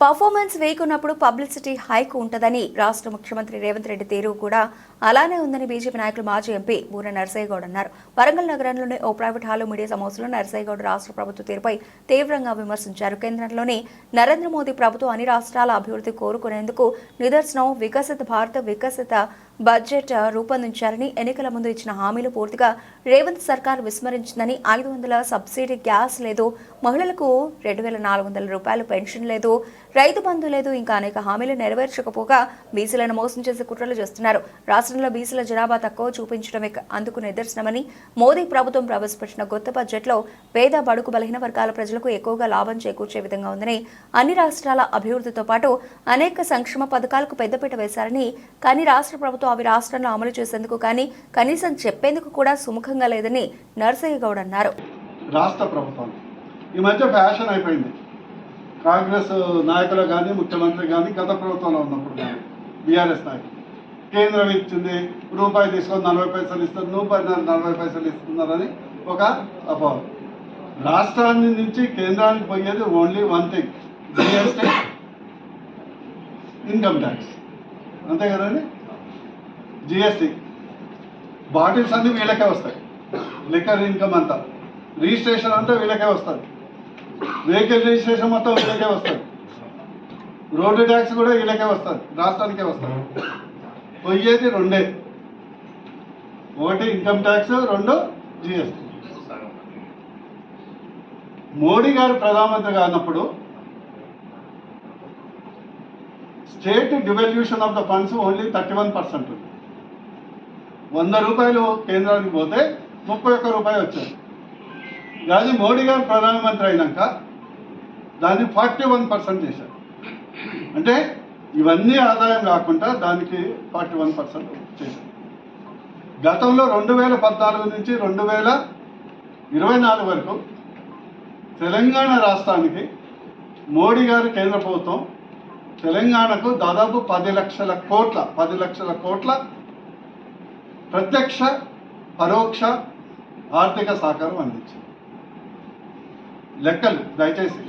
Performance వేయకున్నప్పుడు publicity hike ఉంటుందని రాష్ట్ర ముఖ్యమంత్రి రేవంత్ రెడ్డి తీరు కూడా అలానే ఉందని బీజేపీ నాయకులు మాజీ ఎంపీ బూర నర్సయ్యగౌడ్ అన్నారు. వరంగల్ నగరంలోని ఓ ప్రైవేట్ హాల్లో మీడియా సమావేశంలో నర్సయ్యగౌడ్ రాష్ట్ర ప్రభుత్వ తీరుపై తీవ్రంగా విమర్శించారు. కేంద్రంలోని నరేంద్ర మోదీ ప్రభుత్వం అన్ని రాష్ట్రాల అభివృద్ధి కోరుకునేందుకు నిదర్శనం వికసిత భారత వికసిత బడ్జెట్ రూపొందించారని ఎన్నికల ముందు ఇచ్చిన హామీలు పూర్తిగా రేవంత్ సర్కార్ విస్మరించిందని ఐదు వందల సబ్సిడీ గ్యాస్ లేదు మహిళలకు రెండు వేల నాలుగు వందల రూపాయలు పెన్షన్ లేదు రైతు బంధు లేదు ఇంకా అనేక హామీలు నెరవేర్చకపోగా బీసీలను మోసం చేసే కుట్రలు చేస్తున్నారు. రాష్ట్రంలో బీసీల జనాభా తక్కువ చూపించడమే అందుకు నిదర్శనమని మోదీ ప్రభుత్వం ప్రవేశపెట్టిన కొత్త బడ్జెట్లో పేద బడుకు బలహీన వర్గాల ప్రజలకు ఎక్కువగా లాభం చేకూర్చే విధంగా ఉందని అన్ని రాష్ట్రాల అభివృద్ధితో పాటు అనేక సంక్షేమ పథకాలకు పెద్దపీట వేశారని కానీ రాష్ట్ర ప్రభుత్వం అవి రాష్ట్రంలో అమలు చేసేందుకు కానీ కనీసం చెప్పేందుకు కూడా సుముఖంగా లేదని నర్సయ్య గౌడ్ అన్నారు. రాష్ట్ర ప్రభుత్వం. ఈ మధ్య ఫ్యాషన్ అయిపోయింది. కాంగ్రెస్ నాయకులు కానీ ముఖ్యమంత్రి కానీ గత ప్రభుత్వంలో ఉన్నప్పుడు కానీ బీఆర్ఎస్ నాయకులు. కేంద్రం ఇచ్చింది రూపాయి తీసుకొని నలభై పైసలు ఇస్తుంది రూపాయి నలభై పైసలు ఇస్తున్నారని ఒక అపోహ. రాష్ట్రాన్ని నుంచి కేంద్రానికి పోయేది only one thing GST income tax అంతే కదండి? జిఎస్టీ బాటిల్స్ అన్నీ వీళ్ళకే వస్తాయి. లిక్కర్ ఇన్కమ్ అంతా. రిజిస్ట్రేషన్ అంతా వీళ్ళకే వస్తుంది. వెహికల్ రిజిస్ట్రేషన్ మొత్తం వీళ్ళకే వస్తుంది. రోడ్డు ట్యాక్స్ కూడా వీళ్ళకే వస్తుంది. రాష్ట్రానికే వస్తుంది. పోయేది రెండే. ఒకటి ఇన్కమ్ ట్యాక్స్ రెండు జిఎస్టీ. మోడీ గారు ప్రధానమంత్రిగా అన్నప్పుడు state devolution of the funds only thirty one percent. వంద రూపాయలు కేంద్రానికి పోతే ముప్పై ఒక్క రూపాయలు వచ్చాయి. కానీ మోడీ గారు ప్రధానమంత్రి అయినాక దాన్ని ఫార్టీ వన్ పర్సెంట్ చేశారు. అంటే ఇవన్నీ ఆదాయం కాకుండా దానికి ఫార్టీ వన్ పర్సెంట్ చేశారు. గతంలో రెండు వేల పద్నాలుగు నుంచి రెండు వేల ఇరవై నాలుగు వరకు తెలంగాణ రాష్ట్రానికి మోడీ గారు కేంద్ర ప్రభుత్వం తెలంగాణకు దాదాపు పది లక్షల కోట్ల పది లక్షల కోట్ల ప్రత్యక్ష పరోక్ష ఆర్థిక సహకారం అందించింది. లెక్కలు దయచేసి